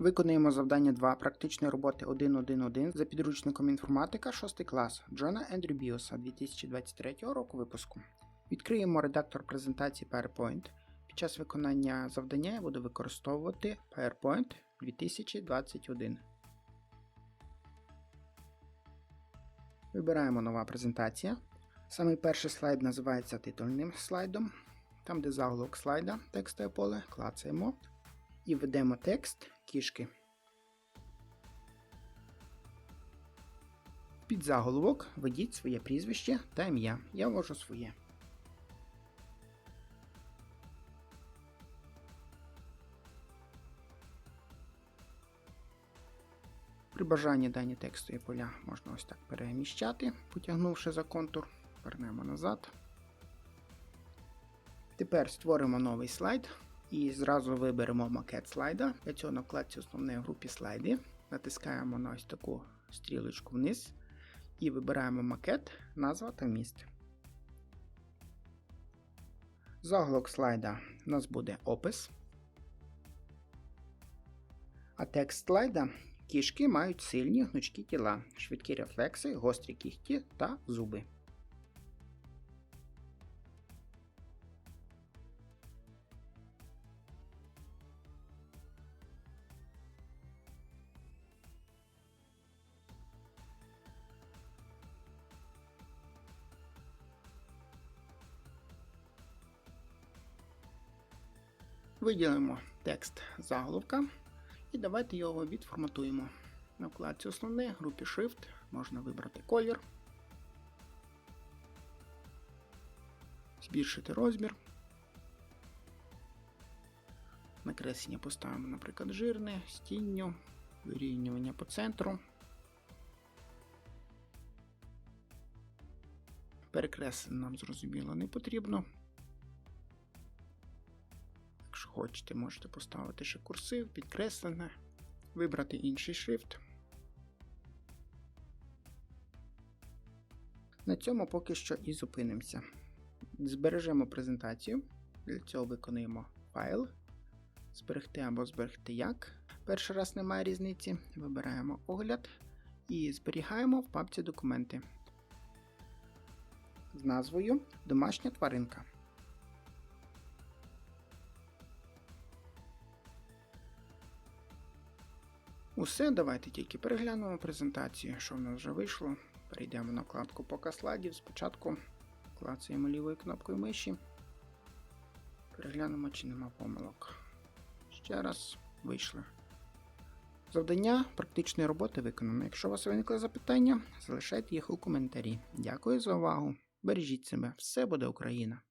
Виконуємо завдання 2 практичної роботи 1.1.1 за підручником інформатика 6 клас Джона Ендрю Біоса 2023 року випуску. Відкриємо редактор презентації PowerPoint. Під час виконання завдання я буду використовувати PowerPoint 2021. Вибираємо нова презентація. Самий перший слайд називається титульним слайдом. Там, де заголовок слайда, текстове поле, клацаємо і введемо текст кішки. Під заголовок введіть своє прізвище та ім'я. Я ввожу своє. При бажанні дані текстові поля можна ось так переміщати, потягнувши за контур. Вернемо назад. Тепер створимо новий слайд і зразу виберемо макет слайда. Для цього на вкладці основної групі слайди натискаємо на ось таку стрілочку вниз і вибираємо макет, назва та вміст. Заголовок слайда у нас буде опис. А текст слайда кішки мають сильні гнучкі тіла, швидкі рефлекси, гострі кігті та зуби. Виділимо текст заголовка і давайте його відформатуємо. На вкладці основне, групі Shift можна вибрати колір, збільшити розмір. Накреслення поставимо, наприклад, жирне, з тінню, вирівнювання по центру. Перекреслення нам зрозуміло не потрібно. Якщо хочете, можете поставити ще курсив, підкреслене, вибрати інший шрифт. На цьому поки що і зупинимося. Збережемо презентацію. Для цього виконуємо файл. Зберегти або зберегти як. Перший раз немає різниці. Вибираємо огляд і зберігаємо в папці документи з назвою Домашня тваринка. Усе, давайте тільки переглянемо презентацію, що в нас вже вийшло. Перейдемо на вкладку Показ слайдів. Спочатку клацаємо лівою кнопкою миші. Переглянемо, чи нема помилок. Ще раз вийшли. Завдання практичної роботи виконано. Якщо у вас виникли запитання, залишайте їх у коментарі. Дякую за увагу. Бережіть себе, все буде Україна!